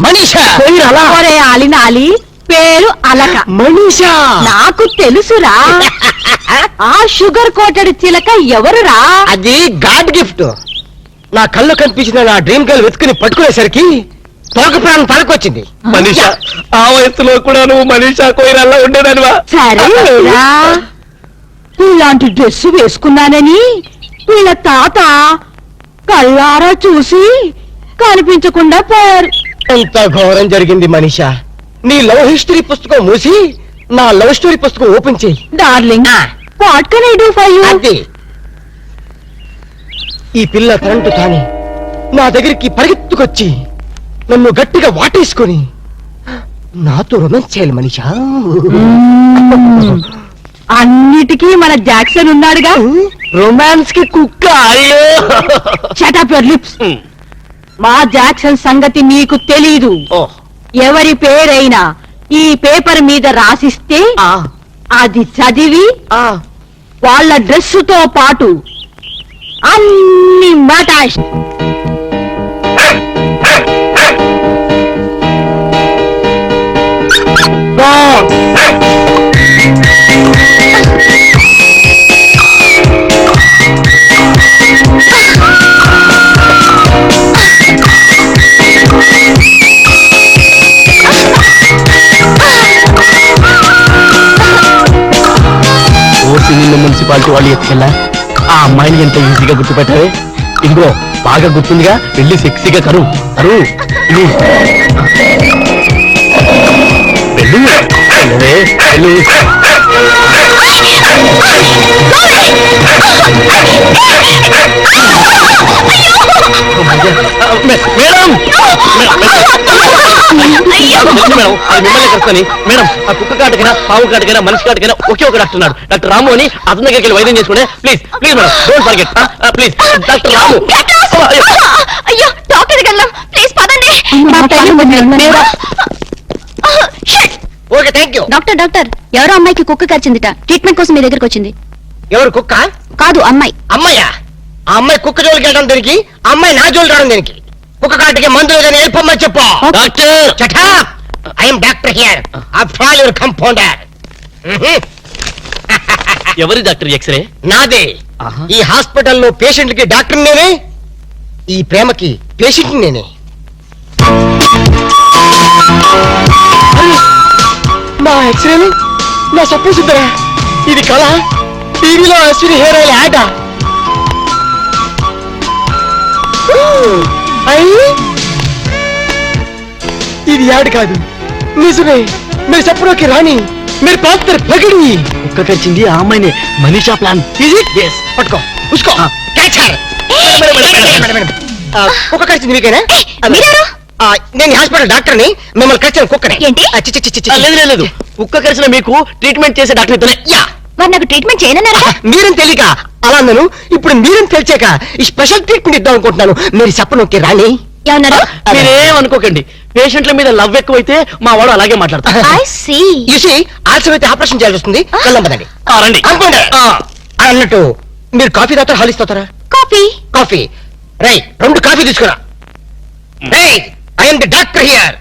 మనీషా? ఒరే ఆలినాలి పేరు అలక. మనీషా? నాకు తెలుసురా. ఆ షుగర్ కోటెడ్ చిలక ఎవరురా? అది గాడ్ గిఫ్ట్. నా కళ్ళు కనిపించిన నా డ్రీమ్ గర్ల్ వెతుకుని పట్టుకునేసరికి తోక ప్రాణం తలకొచ్చింది. మనీషా ఆ వయసులో కూడా నువ్వు మనీషా కొయిరాలా ఉండేదానివా? సరేరా ఇలాంటి డ్రెస్ వేసుకున్నానని వీళ్ళ తాత కళ్ళారా చూసి కనిపించకుండా పోయారు. ఎంత ఘోరం జరిగింది మనీషా. నీ లవ్ హిస్టరీ పుస్తకం మూసి నా లవ్ స్టోరీ పుస్తకం ఓపెన్ చేయి. Darling what can I do for you? అది. ఈ పిల్ల కరెంటు తాని. నా దగ్గరికి పరిగెత్తుకొచ్చి నన్ను గట్టిగా వాటేసుకొని నాతో రొమాన్స్ చేయాలి మనిషా. అన్నిటికీ మన జాక్సన్ ఉన్నాడుగా. రొమాన్స్కి కుక్క అయ్యో షటప్ యువర్ లిప్స్ మా జాక్సన్ సంగతి నీకు తెలీదు. ఓ, ఎవరి పేరైనా ఈ పేపర్ మీద రాసిస్తే ఆ, అది చదివి ఆ. వాళ్ళ డ్రెస్సుతో పాటు అన్ని మటాష్ నిన్ను మున్సిపాలిటీ వాళ్ళు ఎత్తుకెళ్ళా ఆ అమ్మాయిని ఎంత ఈజీగా గుర్తుపెట్టారు? ఇంకో బాగా గుర్తుందిగా వెళ్ళి సెక్సీగా కరు. కరు. వెళ్ళు. వెళ్ళు. మేడం. అది మిమ్మల్ని కలుసుకొని మేడం ఆ కుక్క కాటకైనా పావు కాటకైనా మనిషి కాటకైనా ఒకే ఒక డాక్టర్ ఉన్నాడు. డాక్టర్ రాము అని అతని దగ్గరికి వెళ్ళి వైద్యం చేసుకునే please please madam don't forget. Please doctor Ramu. అయ్యో. అయ్యో డాక్టర్ దగ్గర వెళ్దాం ప్లీజ్ పదండి. Okay thank you doctor doctor ఎవరో అమ్మాయికి కుక్క కరిచిందిట. ట్రీట్మెంట్ కోసం మీ దగ్గరకు వచ్చింది. ఎవరు కుక్క? కాదు అమ్మాయి. అమ్మాయ్యా ఆ అమ్మాయి కుక్క జోలికి వెళ్ళడం దీనికి? ఆ అమ్మాయి నా జోలికి రావడం దీనికి? కుక్క కాటికి మందులు చెప్పు. డాక్టర్! చటా ఆఫ్టర్ ఆల్ యువర్ కంపౌండర్ ఎవరి డాక్టర్ ఎక్స్రే నాదే. ఈ హాస్పిటల్లో పేషెంట్లకి డాక్టర్ నేనే. ఈ ప్రేమకి పేషెంట్ నేనే. నా ఎక్స్రేలు నా సప్పు సుందరా ఇది కళ? టీవీలో అశ్విని హెయిర్ ఆయిల్ యాడ్ ఇది యాడ్ కాదు. నిజమే మీరు చెప్పడానికి రాని మీరు పాత్ర పగిడి కుక్క కరిచింది ఆ అమ్మాయినే మనీషా ప్లాన్. Yes, పట్టుకో ఉసుకో. ఆ. క్యాచ్ హర్ కుక్క కరిచింది మీకేనా? నేను హాస్పిటల్ డాక్టర్ని మిమ్మల్ని కరిచిన కుక్కని. ఏంటి? ఆ, చి, చి, చి, చి, చి. లేదు లేదు, లేదు. కుక్క కరిచిన మీకు ట్రీట్మెంట్ చేసే డాక్టర్ ఇతనే యా. మరి నాకు ట్రీట్మెంట్ చేయనన్నారా? మీరేం తెలియక? అలా అన్నాను. ఇప్పుడు మీరేం తెలిసాక ఈ స్పెషల్ ట్రీట్మెంట్ ఇద్దాం అనుకుంటున్నాను. మీరు చెప్పనొక్కి రాని ఏమన్నారు? మీరేం అనుకోకండి. పేషెంట్ల మీద లవ్ ఎక్కువైతే మా వాడు అలాగే మాట్లాడతారు ఐ సీ ఆలస్యం అయితే ఆపరేషన్ చేయాల్సి వస్తుంది. వెళ్ళం పదండి. ఆ, రండి. అనుకోండి ఆ. అన్నట్టు మీరు కాఫీ తాగుతారా హాల్ ఇస్తారా? కాఫీ. కాఫీ. రై రెండు కాఫీ తీసుకురా. Rai I'm the doctor here